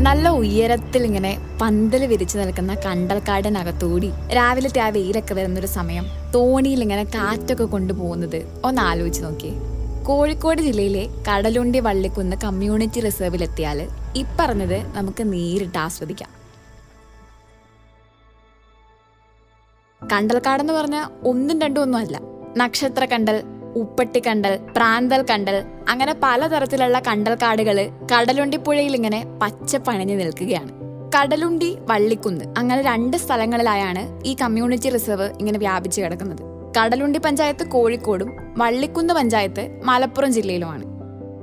നല്ല ഉയരത്തിൽ ഇങ്ങനെ പന്തൽ വിരിച്ചു നിൽക്കുന്ന കണ്ടൽക്കാടിനകത്തൂടി രാവിലത്തെ ആ വെയിലൊക്കെ വരുന്നൊരു സമയം തോണിയിൽ ഇങ്ങനെ കാറ്റൊക്കെ കൊണ്ടുപോകുന്നത് ഒന്ന് ആലോചിച്ച് നോക്കിയേ. കോഴിക്കോട് ജില്ലയിലെ കടലുണ്ടി വള്ളിക്കുന്ന് കമ്മ്യൂണിറ്റി റിസർവിലെത്തിയാൽ ഇപ്പറഞ്ഞത് നമുക്ക് നേരിട്ട് ആസ്വദിക്കാം. കണ്ടൽക്കാടെന്ന് പറഞ്ഞാൽ ഒന്നും രണ്ടും ഒന്നും അല്ല. നക്ഷത്ര കണ്ടൽ ഉപ്പട്ടി കണ്ടൽ പ്രാന്തൽ കണ്ടൽ അങ്ങനെ പലതരത്തിലുള്ള കണ്ടൽ കണ്ടൽക്കാടുകൾ കടലുണ്ടിപ്പുഴയിൽ ഇങ്ങനെ പച്ച പണിഞ്ഞു നിൽക്കുകയാണ്. കടലുണ്ടി വള്ളിക്കുന്ന് അങ്ങനെ രണ്ട് സ്ഥലങ്ങളിലായാണ് ഈ കമ്മ്യൂണിറ്റി റിസർവ് ഇങ്ങനെ വ്യാപിച്ചു കിടക്കുന്നത്. കടലുണ്ടി പഞ്ചായത്ത് കോഴിക്കോടും വള്ളിക്കുന്ന് പഞ്ചായത്ത് മലപ്പുറം ജില്ലയിലുമാണ്.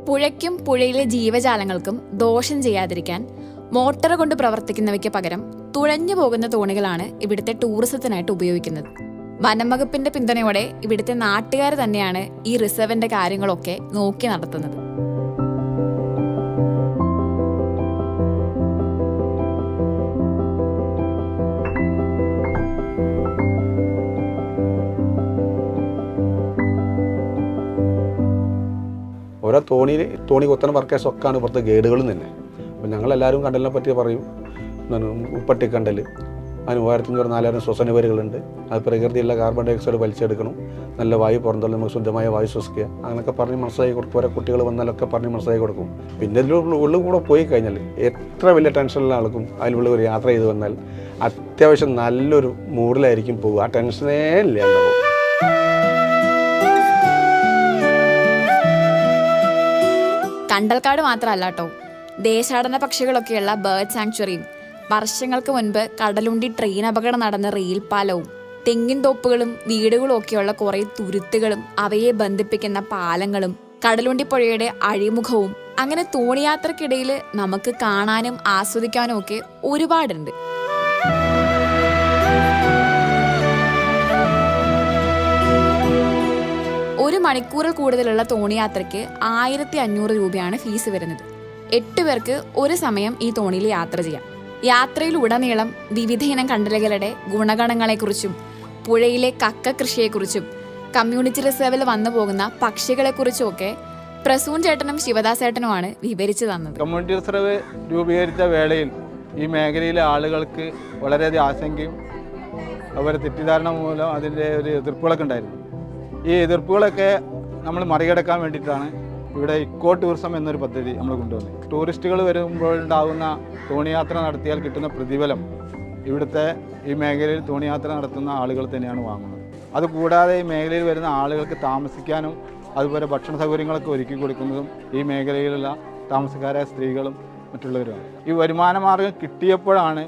പുഴയ്ക്കും പുഴയിലെ ജീവജാലങ്ങൾക്കും ദോഷം ചെയ്യാതിരിക്കാൻ മോട്ടോർ കൊണ്ട് പ്രവർത്തിക്കുന്നവയ്ക്ക് പകരം തുഴഞ്ഞു പോകുന്ന തോണികളാണ് ഇവിടുത്തെ ടൂറിസത്തിനായിട്ട് ഉപയോഗിക്കുന്നത്. വനം വകുപ്പിന്റെ പിന്തുണയോടെ ഇവിടുത്തെ നാട്ടുകാർ തന്നെയാണ് ഈ റിസർവിന്റെ കാര്യങ്ങളൊക്കെ നോക്കി നടത്തുന്നത്. ഓരോ തോണിയിൽ തോണി കൊത്തണ വർക്കേഴ്സ് ഒക്കെയാണ് ഇവിടുത്തെ ഗൈഡുകളും തന്നെ. അപ്പോൾ ഞങ്ങളെല്ലാവരും കണ്ടലിനെ പറ്റി പറയും. ഉപ്പട്ടിക്കണ്ടൽ അതിന് മൂവായിരത്തി അഞ്ഞൂറ് നാലായിരം ശ്വസന വരികളുണ്ട്. അത് പ്രകൃതിയുള്ള കാർബൺ ഡൈ ഓക്സൈഡ് വലിച്ചെടുക്കണം. നല്ല വായു പുറന്തള്ളി നമുക്ക് ശുദ്ധമായ വായു ശ്വസിക്കുക. അങ്ങനെയൊക്കെ പറഞ്ഞ് മനസ്സിലാക്കി കൊടുക്കും. ഓരോ കുട്ടികൾ വന്നാലൊക്കെ പറഞ്ഞ് മനസ്സിലാക്കി കൊടുക്കും. പിന്നെ ഇതിൽ ഉള്ളിൽ കൂടെ പോയി കഴിഞ്ഞാൽ എത്ര വലിയ ടെൻഷനുള്ള ആൾക്കും അതിലുള്ള ഒരു യാത്ര ചെയ്ത് വന്നാൽ അത്യാവശ്യം നല്ലൊരു മൂഡിലായിരിക്കും പോകുക ആ ടെൻഷനേ ഇല്ല കണ്ടൽക്കാട് മാത്രമല്ല കേട്ടോ ദേശാടന പക്ഷികളൊക്കെയുള്ള ബേർഡ് സാങ്ച്വറിയും വർഷങ്ങൾക്ക് മുൻപ് കടലുണ്ടി ട്രെയിൻ അപകടം നടന്ന റെയിൽ പാലവും തെങ്ങിൻ തോപ്പുകളും വീടുകളും ഒക്കെയുള്ള കുറേ തുരുത്തുകളും അവയെ ബന്ധിപ്പിക്കുന്ന പാലങ്ങളും കടലുണ്ടി പുഴയുടെ അഴിമുഖവും അങ്ങനെ തോണിയാത്രക്കിടയിൽ നമുക്ക് കാണാനും ആസ്വദിക്കാനും ഒക്കെ ഒരുപാടുണ്ട്. ഒരു മണിക്കൂറിൽ കൂടുതലുള്ള തോണിയാത്രയ്ക്ക് ആയിരത്തി അഞ്ഞൂറ് രൂപയാണ് ഫീസ് വരുന്നത്. എട്ട് പേർക്ക് ഒരു സമയം ഈ തോണിയിൽ യാത്ര ചെയ്യാം. യാത്രയിലുടനീളം വിവിധയിനം കണ്ടലുകളുടെ ഗുണഗണങ്ങളെക്കുറിച്ചും പുഴയിലെ കക്ക കൃഷിയെക്കുറിച്ചും കമ്മ്യൂണിറ്റി റിസർവിൽ വന്നു പോകുന്ന പക്ഷികളെക്കുറിച്ചും ഒക്കെ പ്രസൂൺ ചേട്ടനും ശിവദാസ് ചേട്ടനുമാണ് വിവരിച്ചു തന്നത്. കമ്മ്യൂണിറ്റി റിസർവ് രൂപീകരിച്ച വേളയിൽ ഈ മേഖലയിലെ ആളുകൾക്ക് വളരെയധികം ആശങ്കയും അവരുടെ തെറ്റിദ്ധാരണ മൂലം അതിന്റെ ഒരു എതിർപ്പുകളൊക്കെ ഉണ്ടായിരുന്നു. ഈ എതിർപ്പുകളൊക്കെ നമ്മൾ മറികടക്കാൻ വേണ്ടിയിട്ടാണ് ഇവിടെ ഇക്കോ ടൂറിസം എന്നൊരു പദ്ധതി നമ്മൾ കൊണ്ടുവന്നു. ടൂറിസ്റ്റുകൾ വരുമ്പോഴുണ്ടാകുന്ന തോണിയാത്ര നടത്തിയാൽ കിട്ടുന്ന പ്രതിഫലം ഇവിടുത്തെ ഈ മേഖലയിൽ തോണിയാത്ര നടത്തുന്ന ആളുകൾ തന്നെയാണ് വാങ്ങുന്നത്. അതുകൂടാതെ ഈ മേഖലയിൽ വരുന്ന ആളുകൾക്ക് താമസിക്കാനും അതുപോലെ ഭക്ഷണ സൗകര്യങ്ങളൊക്കെ ഒരുക്കി കൊടുക്കുന്നതും ഈ മേഖലയിലുള്ള താമസക്കാരായ സ്ത്രീകളും മറ്റുള്ളവരുമാണ്. ഈ വരുമാന മാർഗം കിട്ടിയപ്പോഴാണ്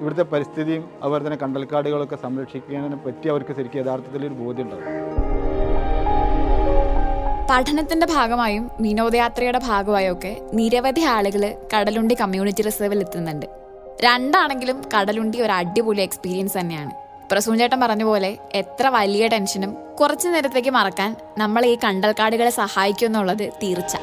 ഇവിടുത്തെ പരിസ്ഥിതിയും അതുപോലെ തന്നെ കണ്ടൽക്കാടുകളൊക്കെ സംരക്ഷിക്കുന്നതിനെ പറ്റി അവർക്ക് ശരിക്കും യഥാർത്ഥത്തിൽ ഒരു ബോധ്യം ഉണ്ടാവും പഠനത്തിന്റെ ഭാഗമായും വിനോദയാത്രയുടെ ഭാഗമായും ഒക്കെ നിരവധി ആളുകൾ കടലുണ്ടി കമ്മ്യൂണിറ്റി റിസർവിൽ എത്തുന്നുണ്ട്. രണ്ടാണെങ്കിലും കടലുണ്ടി ഒരു അടിപൊളി എക്സ്പീരിയൻസ് തന്നെയാണ്. പ്രസൂൺ ചേട്ടൻ പറഞ്ഞ പോലെ എത്ര വലിയ ടെൻഷനും കുറച്ചു നേരത്തേക്ക് മറക്കാൻ നമ്മൾ ഈ കണ്ടൽക്കാടുകളെ സഹായിക്കും എന്നുള്ളത് തീർച്ച.